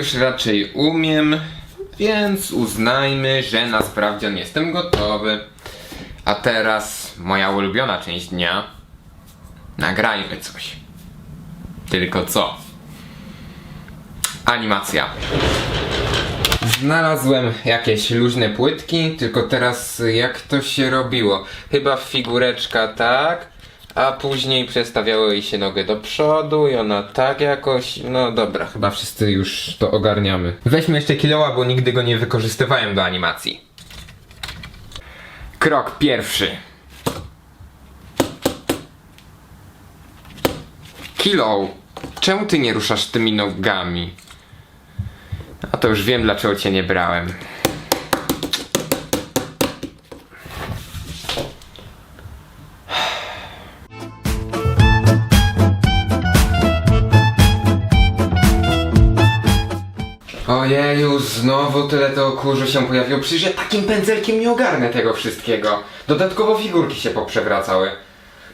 już raczej umiem, więc uznajmy, że na sprawdzian jestem gotowy. A teraz moja ulubiona część dnia. Nagrajmy coś. Tylko co? Animacja. Znalazłem jakieś luźne płytki, tylko teraz jak to się robiło? Chyba figureczka tak, a później przestawiało jej się nogę do przodu i ona tak jakoś. No dobra, chyba wszyscy już to ogarniamy. Weźmy jeszcze kiloła, bo nigdy go nie wykorzystywałem do animacji. Krok pierwszy. Kilo, czemu ty nie ruszasz tymi nogami? A to już wiem, dlaczego cię nie brałem. Ojeju, znowu tyle tego kurzu się pojawiło. Przecież ja takim pędzelkiem nie ogarnę tego wszystkiego. Dodatkowo figurki się poprzewracały.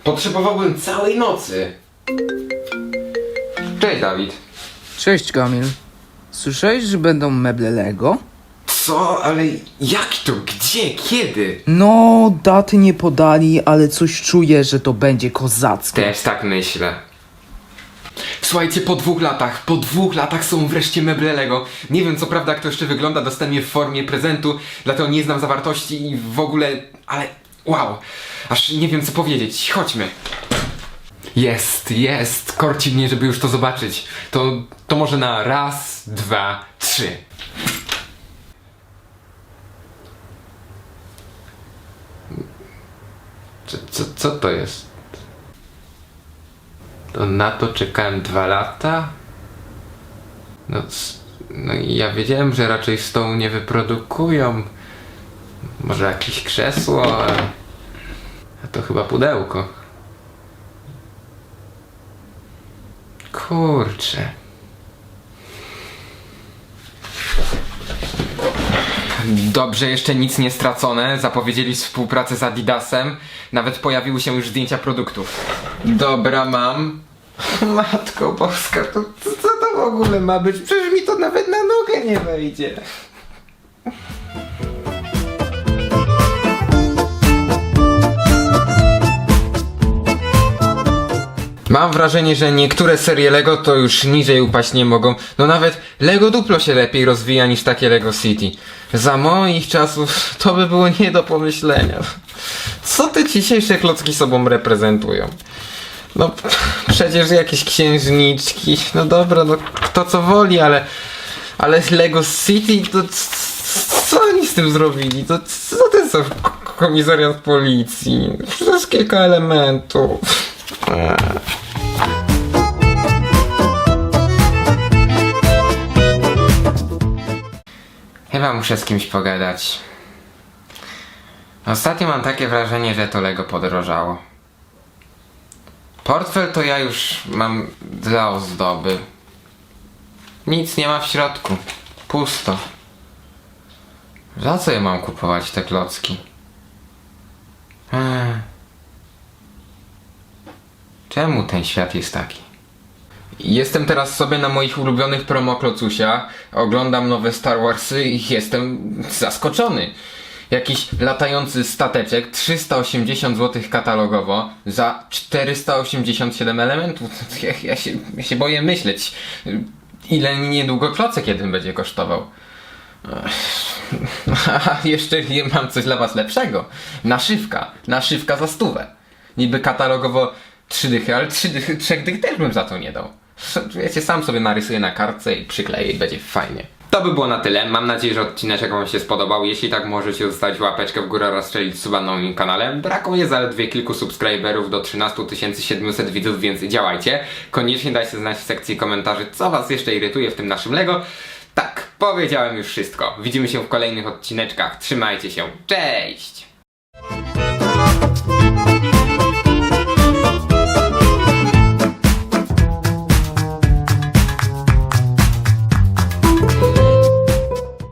Potrzebowałbym całej nocy. Cześć, Dawid. Cześć Kamil. Słyszałeś, że będą meble Lego? Co? Ale jak to? Gdzie? Kiedy? No, daty nie podali, ale coś czuję, że to będzie kozackie. Też tak myślę. Słuchajcie, po dwóch latach, po dwóch latach są wreszcie meble Lego. Nie wiem co prawda jak to jeszcze wygląda, dostanę je w formie prezentu, dlatego nie znam zawartości i w ogóle, ale wow, aż nie wiem co powiedzieć. Chodźmy. Jest, jest, korci mnie, żeby już to zobaczyć. To, to może na raz, dwa, trzy. Co, co, co to jest? Na to czekałem dwa lata? No, no ja wiedziałem, że raczej stołu nie wyprodukują. Może jakieś krzesło, ale... A to chyba pudełko. Kurczę. Dobrze, jeszcze nic nie stracone. Zapowiedzieli współpracę z Adidasem. Nawet pojawiły się już zdjęcia produktów. Dobra, mam. Matko Boska, to co to w ogóle ma być? Przecież mi to nawet na nogę nie wejdzie. Mam wrażenie, że niektóre serie Lego to już niżej upaść nie mogą. No nawet Lego Duplo się lepiej rozwija niż takie Lego City. Za moich czasów to by było nie do pomyślenia. Co te dzisiejsze klocki sobą reprezentują? No przecież jakieś księżniczki. No dobra, no kto co woli, ale ale Lego City to co oni z tym zrobili? To co to jest za komisariat policji? Jest kilka elementów. Chyba muszę z kimś pogadać. Ostatnio mam takie wrażenie, że to Lego podrożało. Portfel to ja już mam dla ozdoby. Nic nie ma w środku. Pusto. Za co ja mam kupować te klocki? Ech. Czemu ten świat jest taki? Jestem teraz sobie na moich ulubionych promo klocusia, oglądam nowe Star Warsy i jestem zaskoczony. Jakiś latający stateczek, 380 zł katalogowo, za 487 elementów. Ja, ja, się, ja się boję myśleć, ile niedługo klocek jeden będzie kosztował. A jeszcze mam coś dla was lepszego. Naszywka. Naszywka za stówę. Niby katalogowo trzy dychy, ale trzy dychy, trzech dych też bym za to nie dał. Wiecie, sam sobie narysuję na kartce i przykleję i będzie fajnie. To by było na tyle. Mam nadzieję, że odcinek wam się spodobał. Jeśli tak, możecie zostawić łapeczkę w górę oraz strzelić suba na moim kanale. Brakuje zaledwie kilku subskryberów do 13 700 widzów, więc działajcie. Koniecznie dajcie znać w sekcji komentarzy, co was jeszcze irytuje w tym naszym Lego. Tak, powiedziałem już wszystko. Widzimy się w kolejnych odcineczkach. Trzymajcie się. Cześć!